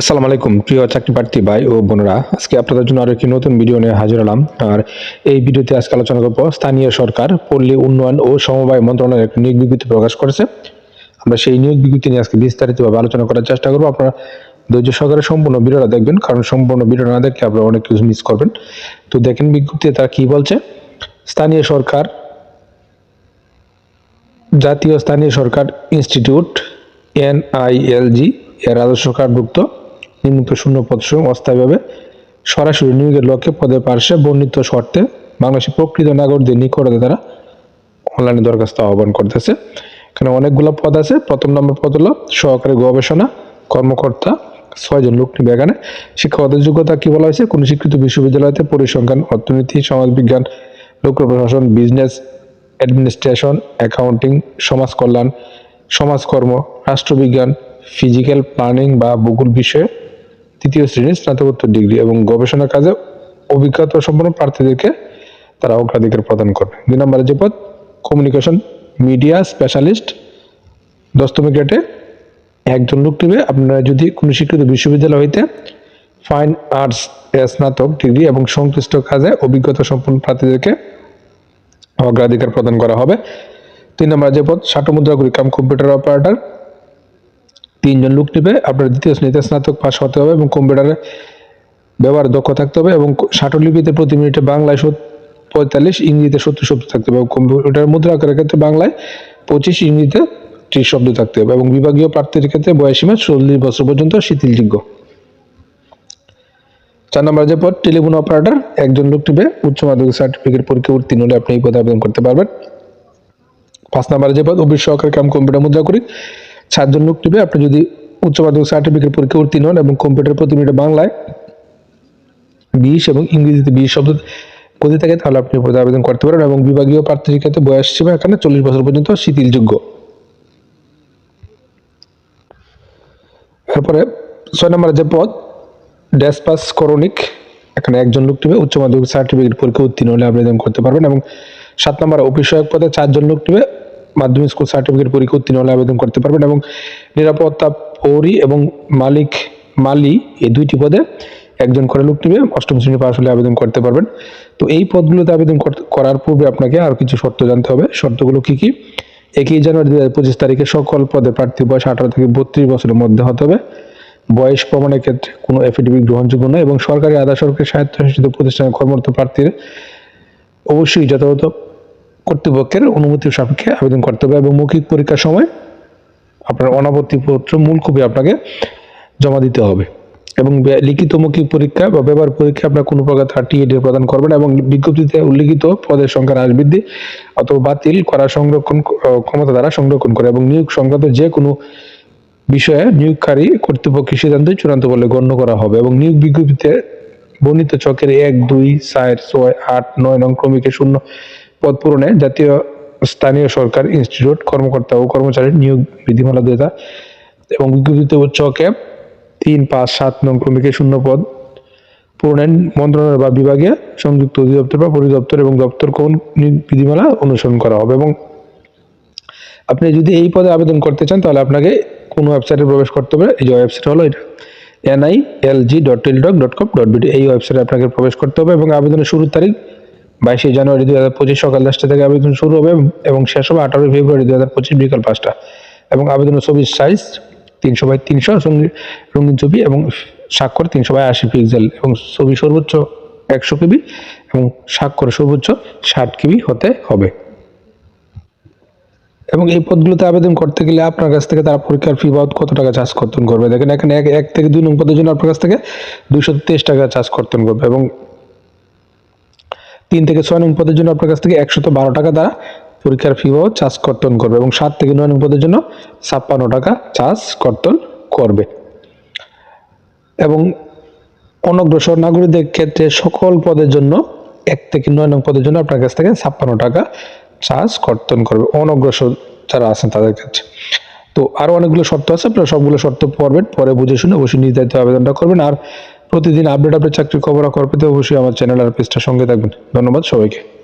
আসসালামু আলাইকুম, প্রিয় চাকরি প্রার্থী ভাই ও বোনরা। আজকে আপনাদের জন্য আরও একটি নতুন ভিডিও নিয়ে হাজির হলাম। আর এই ভিডিওতে আজকে আলোচনা করব স্থানীয় সরকার, পল্লী উন্নয়ন ও সমবায় মন্ত্রণালয়ের একটি নিয়োগ বিজ্ঞপ্তি প্রকাশ করেছে। আমরা সেই নিয়োগ বিজ্ঞপ্তি নিয়ে আজকে বিস্তারিতভাবে আলোচনা করার চেষ্টা করব। আপনারা ধৈর্য সহকারে সম্পূর্ণ ভিডিওটা দেখবেন, কারণ সম্পূর্ণ ভিডিও না দেখলে আপনারা অনেক কিছু মিস করবেন। তো দেখেন বিজ্ঞপ্তিতে তারা কি বলছে? স্থানীয় সরকার, জাতীয় স্থানীয় সরকার ইনস্টিটিউট, এনআইএলজি, এর রাজস্ব কার্ডভুক্ত। নিম্নোক্ত শূন্য পদ সমূহ অস্থায়ীভাবে সরাসরি নিয়োগের লক্ষ্যে পদে পার্শ্বে বর্ণিত শর্তে বাংলাদেশের প্রকৃত নাগরিকদের নিকটে তারা অনলাইনে দরখাস্ত আহ্বান করতেছে। এখানে অনেকগুলো পদ আছে। প্রথম নম্বর পদ হলো সহকারী গবেষণা কর্মকর্তা ছয়জন লোক নিবে। এখানে শিক্ষকদের যোগ্যতা কি বলা হয়েছে? কোন স্বীকৃত বিশ্ববিদ্যালয়তে পরিসংখ্যান, অর্থনীতি, সমাজবিজ্ঞান, লোক প্রশাসন, বিজনেস, অ্যাডমিনিস্ট্রেশন, অ্যাকাউন্টিং, সমাজ কল্যাণ, সমাজকর্ম, রাষ্ট্রবিজ্ঞান, ফিজিক্যাল প্ল্যানিং বা ভূগোল বিষয়ে তৃতীয় শ্রেণির স্নাতকোত্তর ডিগ্রি এবং গবেষণা কাজে অভিজ্ঞতা সম্পন্ন প্রার্থীদেরকে তারা অগ্রাধিকার প্রদান করবে দুই নম্বরে যে পদ কমিউনিকেশন মিডিয়া স্পেশালিস্ট দশতম গ্রেডে একজন লোক নেবে। আপনারা যদি কোনো স্বীকৃত বিশ্ববিদ্যালয় হইতে ফাইন আর্টস স্নাতক ডিগ্রি এবং সংশ্লিষ্ট কাজে অভিজ্ঞতা সম্পন্ন প্রার্থীদেরকে অগ্রাধিকার প্রদান করা হবে। তিন নম্বর যে পদ, ষাট মুদ্রাগুলি কাম কম্পিউটার অপারেটর তিনজন লোক নেবে আপনার দ্বিতীয় শ্রেণীতে স্নাতক পাশ হতে হবে এবং কম্পিউটারে ব্যবহার দক্ষ থাকতে হবে এবং লিপিতে প্রতি মিনিটে বাংলায় পঁয়তাল্লিশ, ইংরেজিতে সত্তর শব্দ থাকতে হবে কম্পিউটার মুদ্রা আকারের ক্ষেত্রে বাংলায় পঁচিশ, ইংরেজিতে ত্রিশ শব্দ থাকতে হবে এবং বিভাগীয় প্রার্থীর ক্ষেত্রে বয়সী বয়সীমা চল্লিশ বছর পর্যন্ত শিথিলযোগ্য চার নম্বর যে পদ, টেলিফোন অপারেটর, একজন লোক নেবে উচ্চ মাধ্যমিক সার্টিফিকেট পরীক্ষা উত্তীর্ণ হলে আপনি এই পদে আবেদন করতে পারবেন। পাঁচ নম্বরে যে পদ, অফিস সহকারী কাম কম্পিউটার মুদ্রা করি। সাতজন লোক নেবে আপনি যদি উচ্চ মাধ্যমিক সার্টিফিকেট পরীক্ষা উত্তীর্ণ হন এবং কম্পিউটার প্রতি মিনিটে বাংলায় বিশ এবং ইংরেজিতে বিশ শব্দ গতি থাকে, তাহলে আপনি পদে আবেদন করতে পারেন এবং বিভাগীয় প্রার্থীর ক্ষেত্রে বয়স সীমা এখানে চল্লিশ বছর পর্যন্ত শিথিলযোগ্য। তারপরে ছয় নম্বরে যে পদ ড্যাসপাস করণিক, এখানে একজন লোক নেবে উচ্চ মাধ্যমিক সার্টিফিকেট পরীক্ষা উত্তীর্ণ হলে আবেদন করতে পারবেন এবং সাত নম্বর অফিস সহায়ক পদে চারজন লোক নেবে মাধ্যমিক স্কুল সার্টিফিকেট পরীক্ষা উত্তীর্ণ হলে আবেদন করতে পারবেন এবং নিরাপত্তা পৌরি এবং মালিক, মালি এই দুইটি পদে একজন করে লোক নেবে, অষ্টম শ্রেণি পাশ হলে আবেদন করতে পারবেন। তো এই পদগুলোতে আবেদন কর- করার পূর্বে আপনাকে আর কিছু শর্ত জানতে হবে। শর্তগুলো কি কি? একই জানুয়ারি দুই হাজার পঁচিশ তারিখে সকল পদে প্রার্থী বয়স আঠারো থেকে বত্রিশ বছরের মধ্যে হতে হবে। বয়স প্রমাণের ক্ষেত্রে কোনো এফিডেভিট গ্রহণযোগ্য নয় এবং সরকারি আধা সরকারি স্বায়ত্তশাসিত প্রতিষ্ঠানে কর্মরত প্রার্থীর অবশ্যই যথাযথ কর্তৃপক্ষের অনুমতি সাপেক্ষে আবেদন করতে হবে এবং মৌখিক পরীক্ষার সময় আপনার অনাপত্তি পত্র মূল কপি আপনাকে জমা দিতে হবে। এবং লিখিত মৌখিক পরীক্ষা বা ব্যবহার পরীক্ষা আপনার কোনো প্রকার থার্টি এইট প্রদান করবেন এবং বিজ্ঞপ্তিতে উল্লিখিত পদের সংখ্যা হ্রাস বৃদ্ধি অথবা বাতিল করা সংরক্ষণ ক্ষমতা দ্বারা সংরক্ষণ করে এবং নিয়োগ সংক্রান্ত যে কোনো বিষয়ে নিয়োগকারী কর্তৃপক্ষের সিদ্ধান্ত চূড়ান্ত বলে গণ্য করা হবে এবং নিয়োগ বিজ্ঞপ্তিতে বর্ণিত চকের এক, দুই, চার, ছয়, আট, নয় নং ক্রমিকের শূন্য পদ পূরণে জাতীয় স্থানীয় সরকার, ইনস্টিটিউট, কর্মকর্তা ও কর্মচারীর নিয়োগ বিধিমালা দেতা এবং বিজ্ঞপ্তিতে চকে তিন পাঁচ সাত নং ক্রমিকে শূন্য পদ পূরণের মন্ত্রণালয় বা বিভাগে সংযুক্ত অধিদপ্তর বা পরিদপ্তর এবং দপ্তর কোন বিধিমালা অনুসরণ করা হবে এবং আপনি যদি এই পদে আবেদন করতে চান, তাহলে আপনাকে কোনো ওয়েবসাইটে প্রবেশ করতে হবে এই যে ওয়েবসাইট হলো এটা। NI L G dot Teletalk dot com dot BD এই ওয়েবসাইটে আপনাকে প্রবেশ করতে হবে এবং আবেদনের শুরুর তারিখ বাইশে জানুয়ারি দুই হাজার পঁচিশ সকাল দশটা থেকে আবেদন শুরু হবে এবং শেষ হবে আঠারোই ফেব্রুয়ারি দুই হাজার পঁচিশ বিকাল পাঁচটা। এবং আবেদনের ছবির সাইজ তিনশো বাই তিনশো, রঙিন ছবি এবং স্বাক্ষর তিনশো বাই আশি পিক্সেল এবং ছবি সর্বোচ্চ একশো কেবি এবং স্বাক্ষর সর্বোচ্চ ষাট কেবি হতে হবে। এবং এই পদগুলোতে আবেদন করতে গেলে আপনার কাছ থেকে তারা পরীক্ষার ফি বাবদ কত টাকা চার্জ কর্তন করবে? দেখেন এখানে এক এক থেকে দুই নং পদের জন্য আপনার কাছ থেকে দুইশো তেইশ টাকা চার্জ কর্তন করবে এবং তিন থেকে ছয় নং পদের জন্য আপনার কাছ থেকে একশত বারো টাকা দ্বারা পরীক্ষার ফি বাবদ চার্জ কর্তন করবে এবং সাত থেকে নয় নং পদের জন্য ছাপ্পান্ন টাকা চার্জ কর্তন করবে। এবং অনগ্রসর নাগরিকদের ক্ষেত্রে সকল পদের জন্য এক থেকে নয় নং পদের জন্য আপনার কাছ থেকে ছাপ্পান্ন টাকা চার্জ কর্তন করবে অনগ্রসর যারা আছেন তাদের ক্ষেত্রে। তো আরও অনেকগুলো শর্ত আছে, আপনারা সবগুলো শর্ত পড়বেন, পরে বুঝে শুনে অবশ্যই নির্ধারিত আবেদনটা করবেন। আর প্রতিদিন আপডেট আপডেট চাকরির খবর আকর্পিত পেতে অবশ্যই আমার চ্যানেল আর পেজটার সঙ্গে থাকবেন। ধন্যবাদ সবাইকে।